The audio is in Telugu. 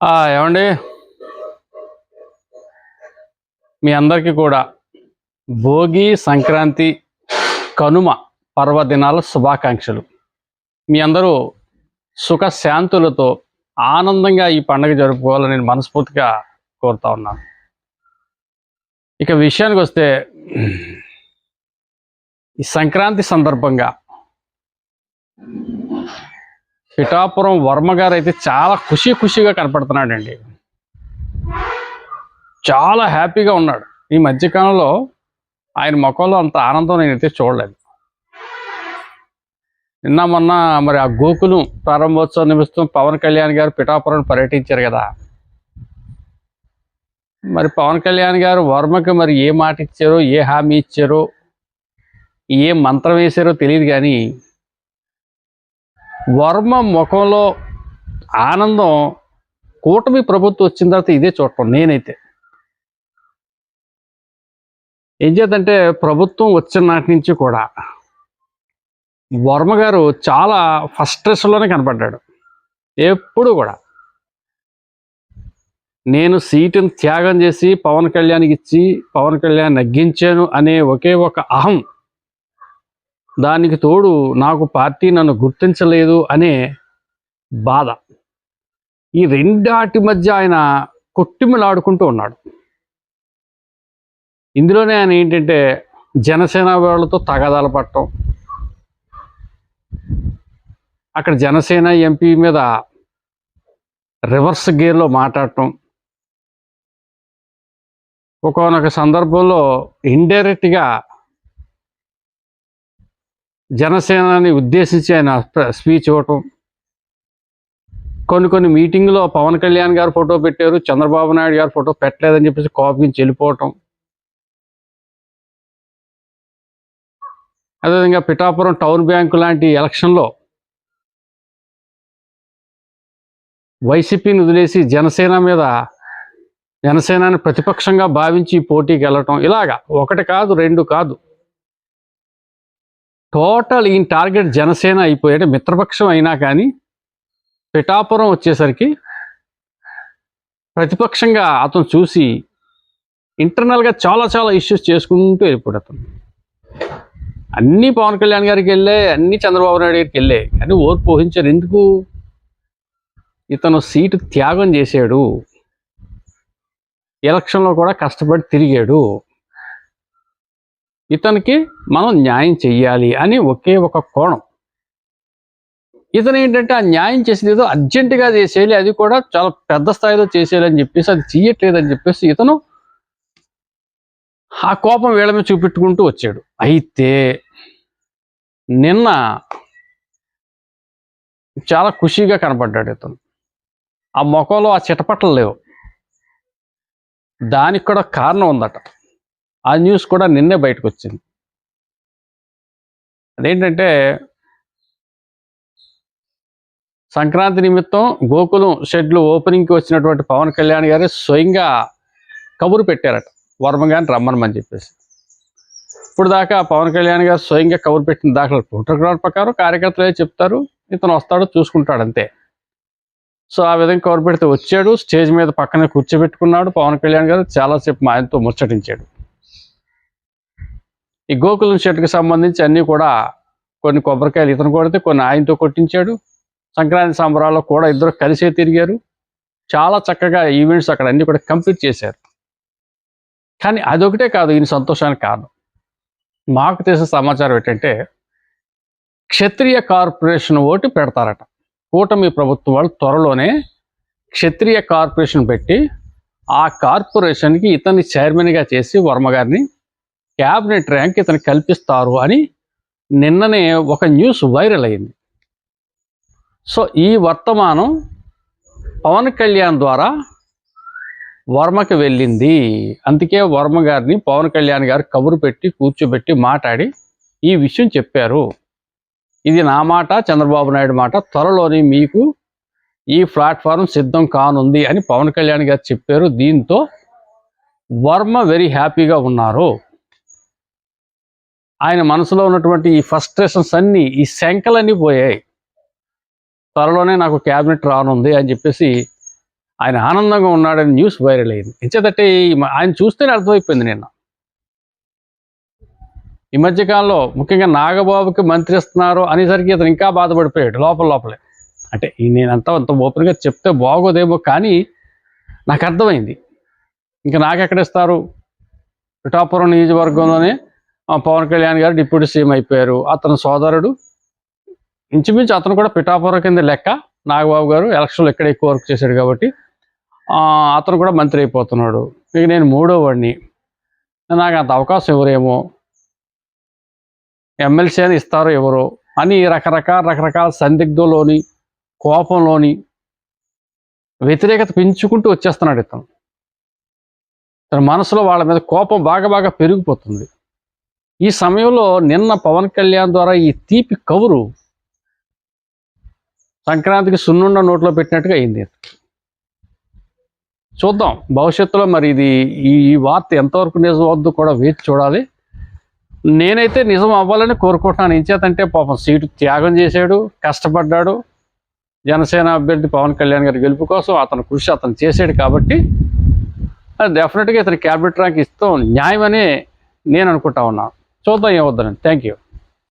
ఆ, ఏమండి? మీ అందరికీ కూడా భోగి సంక్రాంతి కనుమ పర్వదినాల శుభాకాంక్షలు. మీ అందరూ సుఖ శాంతులతో ఆనందంగా ఈ పండుగ జరుపుకోవాలని నేను మనస్ఫూర్తిగా కోరుతా ఉన్నాను. ఇక విషయానికి వస్తే ఈ సంక్రాంతి సందర్భంగా పిఠాపురం వర్మ గారు అయితే చాలా ఖుషి ఖుషిగా కనపడుతున్నాడండి. చాలా హ్యాపీగా ఉన్నాడు. ఈ మధ్యకాలంలో ఆయన ముఖంలో అంత ఆనందం నేనైతే చూడలేదు. నిన్న మొన్న మరి ఆ గోకులం ప్రారంభోత్సవం నిమిత్తం పవన్ కళ్యాణ్ గారు పిఠాపురం పర్యటించారు కదా. మరి పవన్ కళ్యాణ్ గారు వర్మకి మరి ఏ మాట ఇచ్చారో ఏ హామీ ఇచ్చారో ఏ మంత్రం వేశారో తెలియదు కానీ వర్మ ముఖంలో ఆనందం కూటమి ప్రభుత్వం వచ్చిన తర్వాత ఇదే చూడటం నేనైతే. ఏం చేద్దంటే ప్రభుత్వం వచ్చిన నాటి నుంచి కూడా వర్మ గారు చాలా ఫస్ట్రెస్లోనే కనపడ్డాడు. ఎప్పుడు కూడా. నేను సీటును త్యాగం చేసి పవన్ కళ్యాణ్కి ఇచ్చి పవన్ కళ్యాణ్ నగ్గించాను అనే ఒకే ఒక అహం దానికి తోడు నాకు పార్టీ నన్ను గుర్తించలేదు అనే బాధ. ఈ రెండాటి మధ్య ఆయన కొట్టిమిలాడుకుంటూ ఉన్నాడు. ఇందులోనే ఆయన ఏంటంటే జనసేన వాళ్ళతో తగాదాలు పట్టడం. అక్కడ జనసేన ఎంపీ మీద రివర్స్ గేర్లో మాట్లాడటం. ఒకనొక సందర్భంలో ఇండైరెక్ట్గా జనసేనని ఉద్దేశించి ఆయన స్పీచ్ ఇవ్వటం. కొన్ని కొన్ని మీటింగ్లో పవన్ కళ్యాణ్ గారు ఫోటో పెట్టారు చంద్రబాబు నాయుడు గారు ఫోటో పెట్టలేదని చెప్పేసి కోపగించి వెళ్ళిపోవటం. అదేవిధంగా పిఠాపురం టౌన్ బ్యాంకు లాంటి ఎలక్షన్లో వైసీపీని వదిలేసి జనసేన మీద జనసేనని ప్రతిపక్షంగా భావించి పోటీకి వెళ్ళటం. ఇలాగా ఒకటి కాదు రెండు కాదు. టోటల్ ఈయన టార్గెట్ జనసేన అయిపోయాడు మిత్రపక్షం అయినా కానీ. పిఠాపురం వచ్చేసరికి ప్రతిపక్షంగా అతను చూసి ఇంటర్నల్గా చాలా చాలా ఇష్యూస్ చేసుకుంటూ వెళ్ళిపోయాడు అతను. అన్నీ పవన్ కళ్యాణ్ గారికి వెళ్ళే అన్నీ చంద్రబాబు నాయుడు గారికి వెళ్ళే కానీ ఓర్పు పోహించారు ఎందుకు? ఇతను సీటు త్యాగం చేశాడు. ఎలక్షన్లో కూడా కష్టపడి తిరిగాడు. ఇతనికి మనం న్యాయం చెయ్యాలి అని ఒకే ఒక కోణం. ఇతను ఏంటంటే ఆ న్యాయం చేసేది ఏదో అర్జెంటుగా చేసేయాలి అది కూడా చాలా పెద్ద స్థాయిలో చేసేయాలి అని చెప్పేసి అది చెయ్యట్లేదని చెప్పేసి ఇతను ఆ కోపం వీళ్ళ మీద చూపెట్టుకుంటూ వచ్చాడు. అయితే నిన్న చాలా ఖుషీగా కనపడ్డాడు ఇతను. ఆ ముఖంలో ఆ చిటపటలు లేవు. దానికి కూడా కారణం ఉందట. ఆ న్యూస్ కూడా నిన్నే బయటకు వచ్చింది అదేంటంటే సంక్రాంతి నిమిత్తం గోకులం షెడ్లు ఓపెనింగ్కి వచ్చినటువంటి పవన్ కళ్యాణ్ గారు స్వయంగా కబురు పెట్టారట. వర్మగాని రమ్మనమని చెప్పేసి. ఇప్పుడు దాకా పవన్ కళ్యాణ్ గారు స్వయంగా కబురు పెట్టిన దాఖలు ప్రోటోకాల్ ప్రకారం కార్యకర్తలే చెప్తారు? ఇతను వస్తాడు చూసుకుంటాడు అంతే. సో ఆ విధంగా కబురు పెడితే వచ్చాడు. స్టేజ్ మీద పక్కనే కూర్చోబెట్టుకున్నాడు. పవన్ కళ్యాణ్ గారు చాలాసేపు మా ఆయనతో ముచ్చటించాడు. ఈ గోకులం చెట్టుకు సంబంధించి అన్నీ కూడా కొన్ని కొబ్బరికాయలు ఇతను కొడితే కొన్ని ఆయనతో కొట్టించాడు. సంక్రాంతి సంబరాల్లో కూడా ఇద్దరు కలిసే తిరిగారు. చాలా చక్కగా ఈవెంట్స్ అక్కడ అన్ని కూడా కంప్లీట్ చేశారు. కానీ అదొకటే కాదు ఈయన సంతోషానికి కారణం. మాకు తెలిసిన సమాచారం ఏంటంటే క్షత్రియ కార్పొరేషన్ ఓటు పెడతారట. కూటమి ప్రభుత్వం వాళ్ళు త్వరలోనే క్షత్రియ కార్పొరేషన్ పెట్టి ఆ కార్పొరేషన్కి ఇతన్ని చైర్మన్గా చేసి వర్మ గారిని క్యాబినెట్ ర్యాంక్ ఇతను కల్పిస్తారు అని నిన్ననే ఒక న్యూస్ వైరల్ అయింది. సో ఈ వర్తమానం పవన్ కళ్యాణ్ ద్వారా వర్మకి వెళ్ళింది. అందుకే వర్మ గారిని పవన్ కళ్యాణ్ గారు కబురు పెట్టి కూర్చోబెట్టి మాట్లాడి ఈ విషయం చెప్పారు. ఇది నా మాట చంద్రబాబు నాయుడు మాట. త్వరలోనే మీకు ఈ ప్లాట్ఫారం సిద్ధం కానుంది అని పవన్ కళ్యాణ్ గారు చెప్పారు. దీంతో వర్మ వెరీ హ్యాపీగా ఉన్నారు. ఆయన మనసులో ఉన్నటువంటి ఈ ఫస్ట్రేషన్స్ అన్నీ ఈ శంకలన్నీ పోయాయి. త్వరలోనే నాకు క్యాబినెట్ రానుంది అని చెప్పేసి ఆయన ఆనందంగా ఉన్నాడని న్యూస్ వైరల్ అయింది. ఇచ్చేదంటే ఆయన చూస్తేనే అర్థమైపోయింది నిన్న. ఈ మధ్యకాలంలో ముఖ్యంగా నాగబాబుకి మంత్రి ఇస్తున్నారు అనేసరికి ఇతను ఇంకా బాధపడిపోయాడు లోపల లోపలే. అంటే నేనంతా అంత ఓపెన్గా చెప్తే బాగోదేమో కానీ నాకు అర్థమైంది. ఇంకా నాకెక్కడ ఇస్తారు? పిఠాపురం నియోజకవర్గంలోనే పవన్ కళ్యాణ్ గారు డిప్యూటీ సీఎం అయిపోయారు. అతని సోదరుడు ఇంచుమించు అతను కూడా పిఠాపురం కింద లెక్క. నాగబాబు గారు ఎలక్షన్లో ఎక్కడ ఎక్కువ వర్క్ చేశాడు కాబట్టి అతను కూడా మంత్రి అయిపోతున్నాడు. ఇక నేను మూడో వాడిని. నాకు అంత అవకాశం ఎవరేమో ఎమ్మెల్సీ అని ఇస్తారో ఎవరో అని రకరకాల రకరకాల సందిగ్ధంలోని కోపంలోని వ్యతిరేకత పెంచుకుంటూ వచ్చేస్తున్నాడు ఇతను. తన మనసులో వాళ్ళ మీద కోపం బాగా బాగా పెరిగిపోతుంది. ఈ సమయంలో నిన్న పవన్ కళ్యాణ్ ద్వారా ఈ తీపి కవురు సంక్రాంతికి సున్నుండ నోట్లో పెట్టినట్టుగా అయింది. చూద్దాం. భవిష్యత్తులో మరి ఇది ఈ వార్త ఎంతవరకు నిజం వద్దు కూడా వేచి చూడాలి. నేనైతే నిజం అవ్వాలని కోరుకుంటున్నాను. ఇంచేతంటే పాపం సీటు త్యాగం చేశాడు కష్టపడ్డాడు. జనసేన అభ్యర్థి పవన్ కళ్యాణ్ గారి గెలుపు కోసం అతను కృషి అతను చేశాడు కాబట్టి డెఫినెట్గా ఇతను క్యాబినెట్ ర్యాంక్ ఇస్తాం. న్యాయమనే నేను అనుకుంటా ఉన్నాను. ചോദ്യം ഞാൻ ഉത്തരം താങ്ക് യു